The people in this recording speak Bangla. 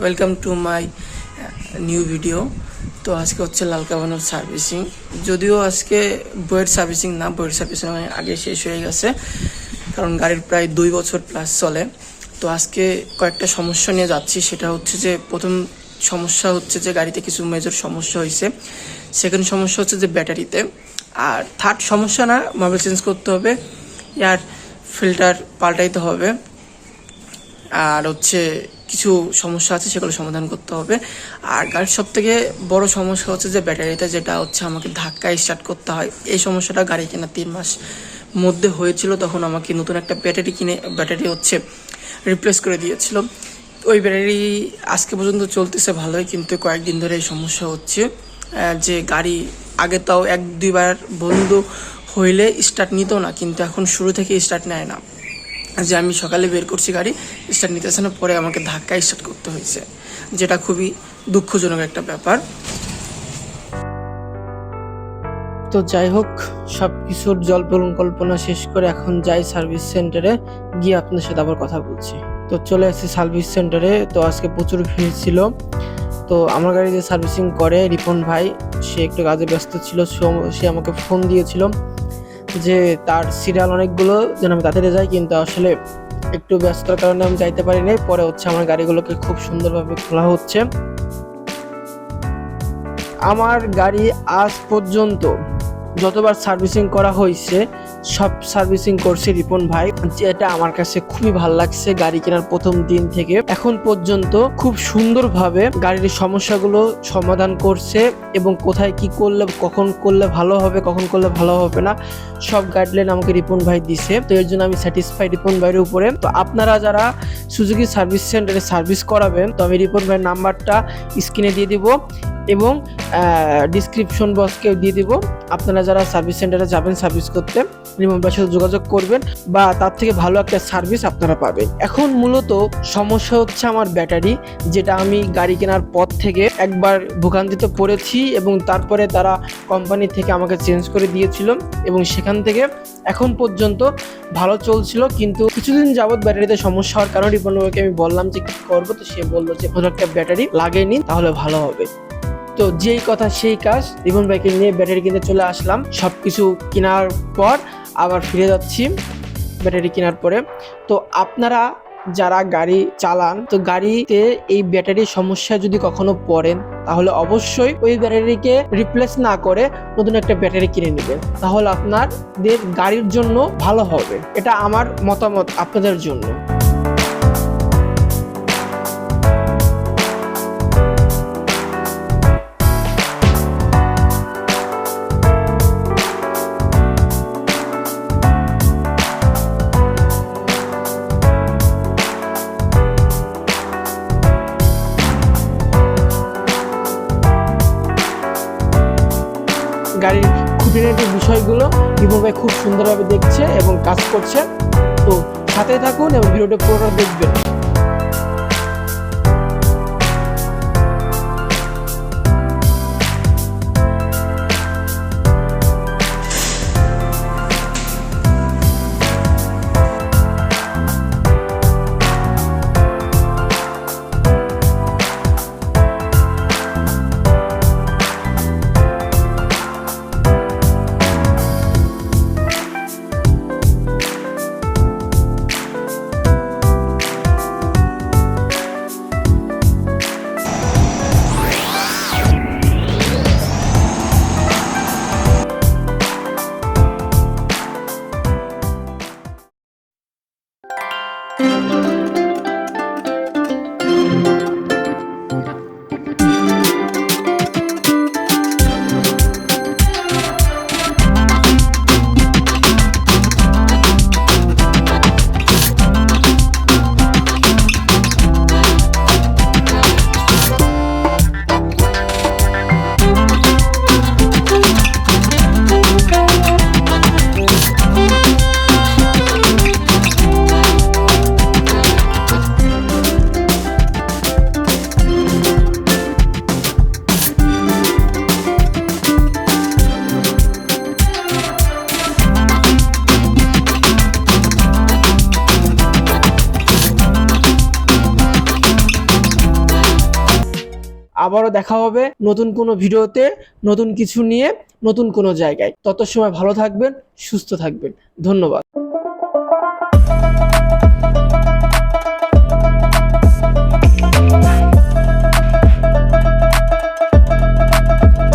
Welcome to my new video তো আজকে হচ্ছে লালকা বানোর সার্ভিসিং যদিও আজকে বইয়ের সার্ভিসিং না বইয়ের সার্ভিসিং আগে শেষ হয়ে গেছে, কারণ গাড়ির প্রায় দুই বছর প্লাস চলে। তো আজকে কয়েকটা সমস্যা নিয়ে যাচ্ছি, সেটা হচ্ছে যে প্রথম সমস্যা হচ্ছে যে গাড়িতে কিছু মেজর সমস্যা হয়েছে সেকেন্ড সমস্যা হচ্ছে যে ব্যাটারিতে। আর থার্ড সমস্যা না মোবাইল চেঞ্জ করতে হবে এয়ার ফিল্টার পাল্টাইতে হবে। আর হচ্ছে কিছু সমস্যা আছে সেগুলো সমাধান করতে হবে। আর গাড়ির সব থেকে বড় সমস্যা হচ্ছে যে ব্যাটারিতে যেটা হচ্ছে আমাকে ধাক্কায় স্টার্ট করতে হয়। এই সমস্যাটা গাড়ি কেনার তিন মাস মধ্যে হয়েছিল, তখন আমাকে নতুন একটা ব্যাটারি কিনে, ব্যাটারি হচ্ছে রিপ্লেস করে দিয়েছিল। ওই ব্যাটারি আজকে পর্যন্ত চলতেছে ভালোই, কিন্তু কয়েকদিন ধরে এই সমস্যা হচ্ছে যে গাড়ি আগে তাও এক দুইবার বন্ধ হইলে স্টার্ট নিত না, কিন্তু এখন শুরু থেকে স্টার্ট নেয় না। যে আমি সকালে বের করছি গাড়ি স্টার্ট নিতেছে না পরে আমাকে ধাক্কা স্টার্ট করতে হয়েছে। যেটা খুবই দুঃখজনক একটা ব্যাপার। তো যাই হোক সব কিছুর জল পরিকল্পনা শেষ করে এখন যাই সার্ভিস সেন্টারে, গিয়ে আপনার সাথে আবার কথা বলছি। তো চলে আসছি সার্ভিস সেন্টারে, তো আজকে প্রচুর ভিড় ছিল। তো আমার গাড়িতে সার্ভিসিং করে রিপন ভাই, সে একটু কাজে ব্যস্ত ছিল, সে আমাকে ফোন দিয়েছিল। যে তার সিরিয়াল অনেকগুলো যেন আমি তাড়াতাড়ি যাই, কিন্তু আসলে একটু ব্যস্ততার কারণে আমি যাইতে পারি নাই পরে হচ্ছে আমার গাড়িগুলোকে খুব সুন্দরভাবে খোলা হচ্ছে। আমার গাড়ি আজ পর্যন্ত যতবার সার্ভিসিং করা হয়েছে সব সার্ভিসিং করছে রিপন ভাই। যেটা আমার কাছে খুবই ভালো লাগছে গাড়ি কেনার প্রথম দিন থেকে। এখন পর্যন্ত খুব সুন্দরভাবে গাড়ির সমস্যাগুলো সমাধান করছে এবং কোথায় কি করলে, কখন করলে ভালো হবে, কখন করলে ভালো হবে না, সব গাইডলাইন আমাকে রিপন ভাই দিছে। তো এর জন্য আমি স্যাটিসফাই রিপন ভাইয়ের উপরে। তো আপনারা যারা সুজুকি সার্ভিস সেন্টারে সার্ভিস করাবেন, তো আমি রিপন ভাইয়ের নাম্বারটা স্ক্রিনে দিয়ে দিব। এবং ডিসক্রিপশন বক্সকেও দিয়ে দিব। আপনারা যারা সার্ভিস সেন্টারে যাবেন সার্ভিস করতে রিপন সাথে যোগাযোগ করবেন বা তার থেকে ভালো একটা সার্ভিস আপনারা পাবেন। এখন মূলত সমস্যা হচ্ছে আমার ব্যাটারি যেটা আমি গাড়ি কেনার পর থেকে একবার ভোগান্তিতে পড়েছি এবং তারপরে তারা কোম্পানি থেকে আমাকে চেঞ্জ করে দিয়েছিল এবং সেখান থেকে এখন পর্যন্ত ভালো চলছিল, কিন্তু কিছুদিন যাবৎ ব্যাটারিতে সমস্যা হওয়ার কারণে রিপন আমি বললাম যে কী করব, তো সে বলল যে কোনো একটা ব্যাটারি লাগিয়ে নিন, তাহলে ভালো হবে। তো যেই কথা সেই কাজ রিপন ভাইকে নিয়ে ব্যাটারি কিনতে চলে আসলাম। সব কিছু কেনার পর আবার ফিরে যাচ্ছি ব্যাটারি কেনার পরে। তো আপনারা যারা গাড়ি চালান, তো গাড়িতে এই ব্যাটারির সমস্যা যদি কখনো পড়েন, তাহলে অবশ্যই ওই ব্যাটারিকে রিপ্লেস না করে নতুন একটা ব্যাটারি কিনে নেবেন। তাহলে আপনাদের গাড়ির জন্য ভালো হবে। এটা আমার মতামত আপনাদের জন্য। গাড়ির খুঁটিনাটি বিষয়গুলো কীভাবে খুব সুন্দরভাবে দেখছে এবং কাজ করছে। তো সাথে থাকুন এবং ভিডিওটা পুরোটা দেখবেন। Música আবারও দেখা হবে নতুন কোনো ভিডিওতে, নতুন কিছু নিয়ে, নতুন কোনো জায়গায়। তত সময় ভালো থাকবেন, সুস্থ থাকবেন। ধন্যবাদ।